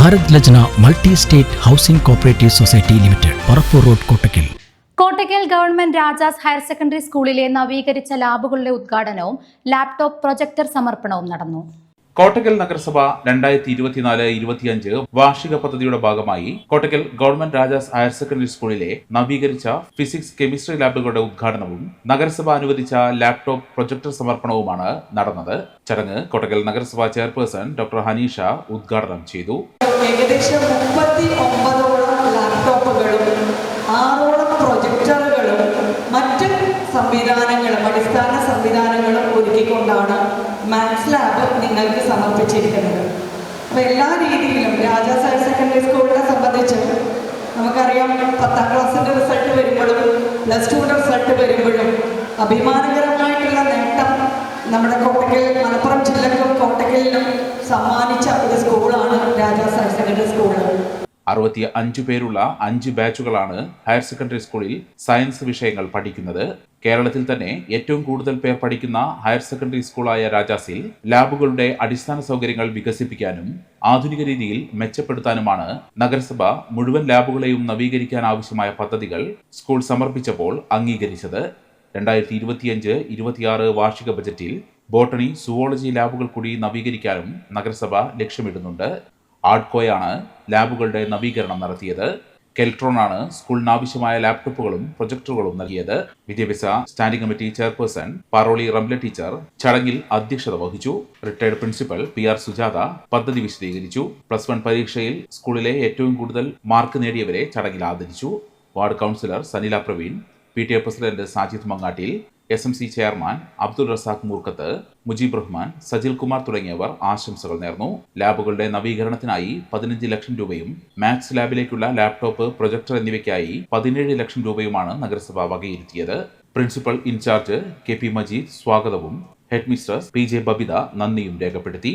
Bharat Lajna multi state housing cooperative society limited Parappur road Kottakkal. Kottakkal government Rajas higher secondary സ്കൂളിലെ നവീകരിച്ച ലാബുകളുടെ ഉദ്ഘാടനവും laptop projector സമർപ്പണവും നടന്നു. കോട്ടക്കൽ നഗരസഭ രണ്ടായിരത്തി ഇരുപത്തിനാല് ഇരുപത്തിയഞ്ച് വാർഷിക പദ്ധതിയുടെ ഭാഗമായി Kottakkal government Rajas higher secondary സ്കൂളിലെ നവീകരിച്ച ഫിസിക്സ് കെമിസ്ട്രി ലാബുകളുടെ ഉദ്ഘാടനവും നഗരസഭ അനുവദിച്ച ലാപ്ടോപ്പ് പ്രൊജക്ടർ സമർപ്പണവുമാണ് നടന്നത്. ചടങ്ങ് കോട്ടക്കൽ നഗരസഭ ചെയർപേഴ്സൺ ഡോക്ടർ ഹനീഷ ഉദ്ഘാടനം ചെയ്തു. ഏകദേശം മുപ്പത്തി ഒമ്പതോളം ലാപ്ടോപ്പുകളും ആറോളം പ്രൊജക്ടറുകളും മറ്റ് സംവിധാനങ്ങളും അടിസ്ഥാന സംവിധാനങ്ങളും ഒരുക്കിക്കൊണ്ടാണ് മാത്സ് ലാബ് നിങ്ങൾക്ക് സമർപ്പിച്ചിരിക്കുന്നത്. അപ്പോൾ എല്ലാ രീതിയിലും രാജാസ് ഹയർ സെക്കൻഡറി സ്കൂളിനെ സംബന്ധിച്ച് നമുക്കറിയാം പത്താം ക്ലാസ്സിന്റെ റിസൾട്ട് വരുമ്പോഴും പ്ലസ് ടുവിന്റെ റിസൾട്ട് വരുമ്പോഴും അഭിമാനകരമായിട്ടുള്ള നേട്ടം നമ്മുടെ കോട്ടക്കൽ മലപ്പുറം ജില്ലക്കും കോട്ടക്കലിനും സമ്മാനിച്ച ഒരു സ്കൂളാണ് രാജാസ് ഹയർ സെക്കൻഡറി സ്കൂൾ. അറുപത്തി അഞ്ചു പേരുള്ള അഞ്ച് ബാച്ചുകളാണ് ഹയർ സെക്കൻഡറി സ്കൂളിൽ സയൻസ് വിഷയങ്ങൾ പഠിക്കുന്നത്. കേരളത്തിൽ തന്നെ ഏറ്റവും കൂടുതൽ പേർ പഠിക്കുന്ന ഹയർ സെക്കൻഡറി സ്കൂളായ രാജാസിൽ ലാബുകളുടെ അടിസ്ഥാന സൗകര്യങ്ങൾ വികസിപ്പിക്കാനും ആധുനിക രീതിയിൽ മെച്ചപ്പെടുത്താനുമാണ് നഗരസഭ മുഴുവൻ ലാബുകളെയും നവീകരിക്കാൻ ആവശ്യമായ പദ്ധതികൾ സ്കൂൾ സമർപ്പിച്ചപ്പോൾ അംഗീകരിച്ചത്. രണ്ടായിരത്തി ഇരുപത്തിയഞ്ച് ഇരുപത്തിയാറ് വാർഷിക ബജറ്റിൽ ബോട്ടണി സുവോളജി ലാബുകൾ കൂടി നവീകരിക്കാനും നഗരസഭ ലക്ഷ്യമിടുന്നുണ്ട്. ആഡ്കോയാണ് ലാബുകളുടെ നവീകരണം നടത്തിയത്. കെൽട്രോൺ ആണ് ആവശ്യമായ ലാപ്ടോപ്പുകളും പ്രൊജക്ടറുകളും നൽകിയത്. വിദ്യാഭ്യാസ standing committee chairperson Paroli Ramla teacher ചടങ്ങിൽ അധ്യക്ഷത വഹിച്ചു. Retired principal P R Sujatha പദ്ധതി വിശദീകരിച്ചു. പ്ലസ് വൺ പരീക്ഷയിൽ സ്കൂളിലെ ഏറ്റവും കൂടുതൽ മാർക്ക് നേടിയവരെ ചടങ്ങിൽ ആദരിച്ചു. Ward councillor Sanila Praveen P T A president Sajid Mangattil S M C chairman Abdul Razak Moorkkath Mujeeb Rahman Sajil Kumar തുടങ്ങിയവർ ആശംസകൾ നേർന്നു. ലാബുകളുടെ നവീകരണത്തിനായി പതിനഞ്ച് ലക്ഷം രൂപയും മാത്സ് ലാബിലേക്കുള്ള ലാപ്ടോപ്പ് പ്രൊജക്ടർ എന്നിവയ്ക്കായി പതിനേഴ് ലക്ഷം രൂപയുമാണ് നഗരസഭ വകയിരുത്തിയത്. Principal incharge K P Majeed സ്വാഗതവും head mister P J Babitha നന്ദിയും രേഖപ്പെടുത്തി.